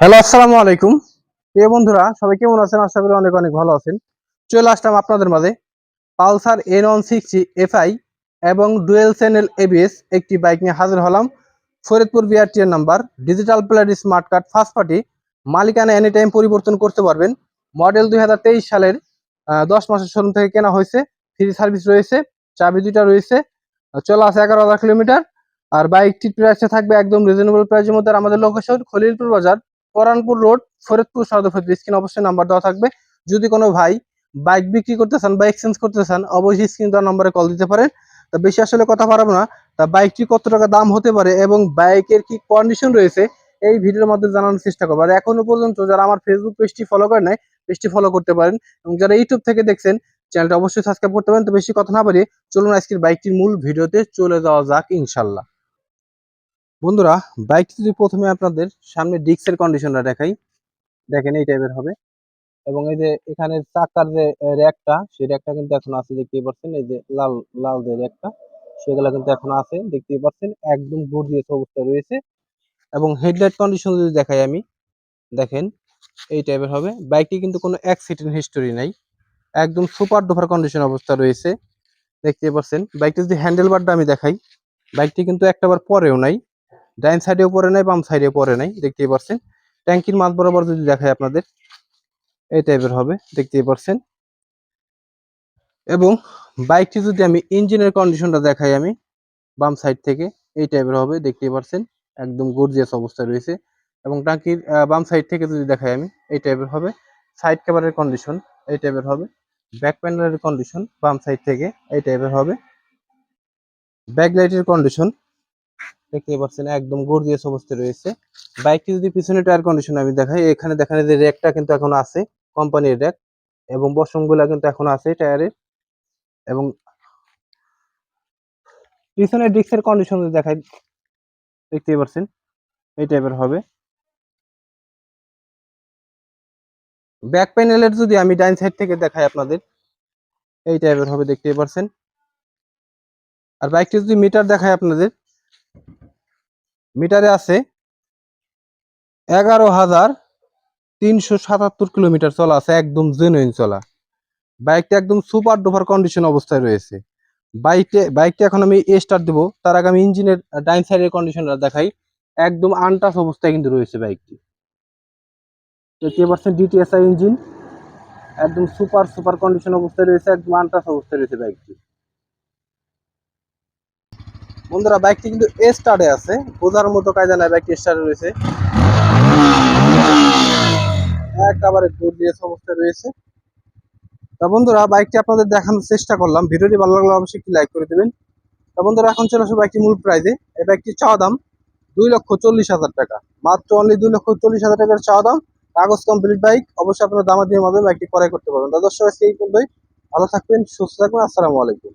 Hello, আসসালামু আলাইকুম। প্রিয় বন্ধুরা, সবাই কেমন আছেন? আশা করি অনেক অনেক ভালো আছেন। চলে আসলাম আপনাদের মাঝে Pulsar N one sixty FI এবং ডুয়েল চ্যানেল এবিএস একটি বাইক নিয়ে হাজির হলাম। Faridpur বিআরটিএর number digital plate smart card first party মালিকানা এনি টাইম পরিবর্তন করতে পারবেন। মডেল দুই হাজার তেইশ সালের দশ মাসের শোরুম থেকে কেনা হয়েছে। ফ্রি সার্ভিস রয়েছে, চাবি দুইটা রয়েছে, চলা আছে এগারো হাজার কিলোমিটার। আর বাইকটির প্রাইসটা থাকবে একদম রিজনেবল প্রাইসের মধ্যে। আমাদের লোকেশন খলিলপুর বাজার। পরানপুর রোড, ফরিদপুর সদর স্ক্রিন অবশ্যই নাম্বার দেওয়া থাকবে। যদি কোনো ভাই বাইক বিক্রি করতে চান বা এক্সচেঞ্জ করতে চান, অবশ্যই স্ক্রিন দেওয়া নম্বরে কল দিতে পারেন। তা বেশি আসলে কথা পারব না। তা বাইকটি কত টাকা দাম হতে পারে এবং বাইকের কি কন্ডিশন রয়েছে, এই ভিডিওর মধ্যে জানানোর চেষ্টা করব। আর এখনও পর্যন্ত যারা আমার ফেসবুক পেজটি ফলো করে নাই পেজটি ফলো করতে পারেন। এবং যারা ইউটিউব থেকে দেখছেন চ্যানেলটা অবশ্যই সাবস্ক্রাইব করতে পারেন। তো বেশি কথা না পারি চলুন আজকের বাইকটির মূল ভিডিওতে চলে যাওয়া যাক ইনশাল্লাহ। বন্ধুরা, বাইকটি যদি প্রথমে আপনাদের সামনে ডিস্কের কন্ডিশনটা দেখাই, দেখেন এই টাইপের হবে। এবং এই যে এখানে চাকার যে র্যাকটা সেই র্যাকটা কিন্তু এখন আছে, দেখতেই পাচ্ছেন, এই যে লাল লাল যে র্যাকটা সেগুলো কিন্তু এখন আছে, দেখতেই পাচ্ছেন, একদম গর্জিয়াস অবস্থায় রয়েছে। এবং হেডলাইট কন্ডিশন যদি দেখাই আমি, দেখেন, এই টাইপের হবে। বাইকটি কিন্তু কোনো অ্যাক্সিডেন্ট হিস্টোরি নাই। একদম সুপার ডুপার কন্ডিশন অবস্থা রয়েছে। দেখতেই পাচ্ছেন, বাইকটি যদি হ্যান্ডেল বারটা আমি দেখাই, বাইকটি কিন্তু একটাবার পরেও নাই। ডাইন সাইডেও পরে নাই বাম সাইডেও পরে নাই দেখতেই পারছেন। ট্যাঙ্কির মাঝ বরাবর যদি দেখায় আপনাদের এই টাইপের হবে দেখতেই পারছেন। এবং বাইকটি যদি আমি ইঞ্জিনের কন্ডিশনটা দেখাই আমি বাম সাইড থেকে এই টাইপের হবে দেখতেই পারছেন একদম গর্জিয়াস অবস্থায় রয়েছে। এবং টাঙ্কির আহ, বাম সাইড থেকে যদি দেখাই আমি এই টাইপের হবে সাইড কভারের কন্ডিশন এই টাইপের হবে ব্যাক প্যানেলের কন্ডিশন বাম সাইড থেকে এই টাইপের হবে। ব্যাক লাইটের কন্ডিশন দেখতেই পাচ্ছেন, একদম গর্জিয়াস অবস্থায় রয়েছে। বাইকটি যদি পিছনে টায়ার কন্ডিশন আমি দেখাই, এখানে দেখান যে র্যাকটা কিন্তু এখন আছে কোম্পানির র্যাক এবং বসমগুলা কিন্তু এখন আছে টায়ারের এবং পিছনের ডিস্কের কন্ডিশন দেখাই, দেখতেই পাচ্ছেন, এই টাইপের হবে। ব্যাক প্যানেলের যদি আমি ডাইন সাইড থেকে দেখাই আপনাদের, এই টাইপের হবে, দেখতেই পাচ্ছেন। আর বাইকটি যদি মিটার দেখায় আপনাদের মিটারে আছে এগারো হাজার তিনশো সাতাত্তর কিলোমিটার চলা আছে, একদম জেনুইন চলা। বাইকটা একদম সুপার ডুপার কন্ডিশন অবস্থায় রয়েছে। বাইকটা বাইকটা এখন আমি এ স্টার্ট দেবো। তার আগে আমি ইঞ্জিনের ডাইন সাইডের কন্ডিশনটা দেখাই। একদম আনটাচ অবস্থায় কিন্তু রয়েছে বাইকটি। ডিটিএসআই ইঞ্জিন একদম সুপার সুপার কন্ডিশন অবস্থায় রয়েছে, একদম আনটাচ অবস্থায় রয়েছে বাইকটি। বন্ধুরা, বাইকটি কিন্তু স্টার্টে আছে। বোঝার মতো কায়দা নাই, বাইকটি স্টার্টে রয়েছে। একেবারে গর্জিয়াস অবস্থায় রয়েছে। তা বন্ধুরা, বাইকটি আপনাদের দেখানোর চেষ্টা করলাম। ভিডিওটি ভালো লাগলে অবশ্যই একটি লাইক করে দেবেন। তা বন্ধুরা, এখন চলে আসবে বাইকটি মূল প্রাইজে। এই বাইকটি চাওয়া দাম দুই লক্ষ চল্লিশ হাজার টাকা। মাত্র অনলি দুই লক্ষ চল্লিশ হাজার টাকার চাওয়া দাম। কাগজ কমপ্লিট বাইক অবশ্যই আপনারা দামাদির মাধ্যমে বাইকটি ক্রয় করতে পারবেন। তা দর্শক, আজকে এই পর্যন্তই। ভালো থাকবেন, সুস্থ থাকবেন। আসসালামু আলাইকুম।